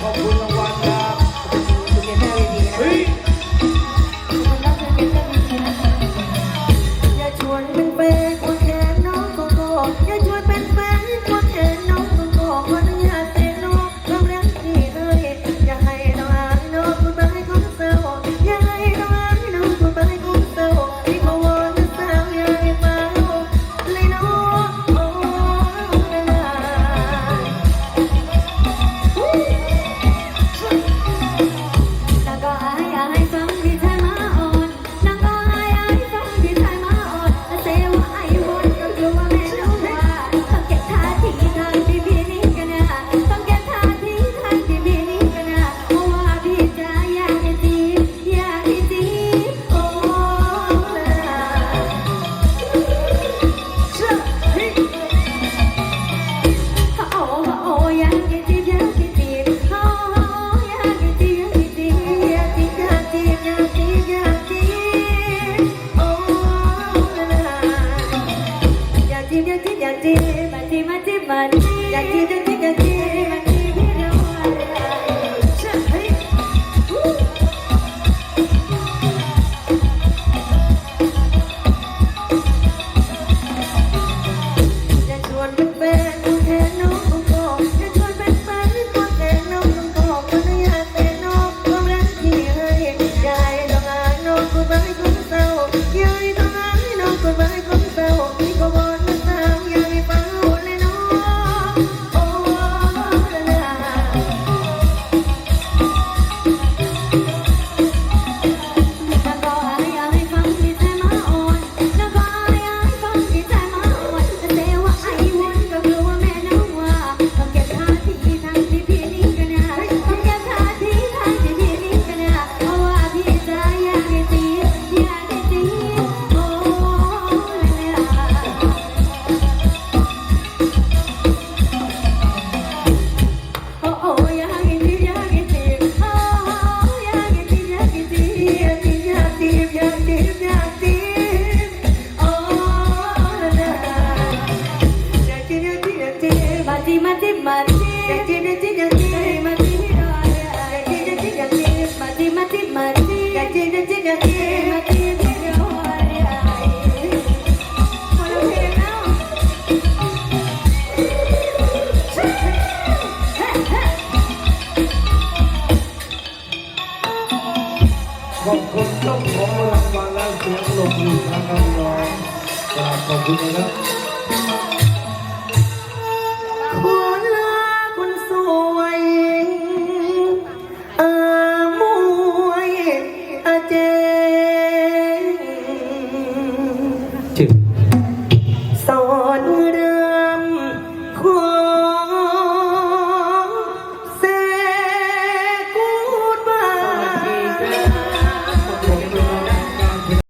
더 กินอยากจีบอยากกินมาจีมาทีมันอยากกินอยากจีบอยากจีบ ขอรางวัลและเสียงลงอยู่ทางการร้องกราบขอบคุณนะครับ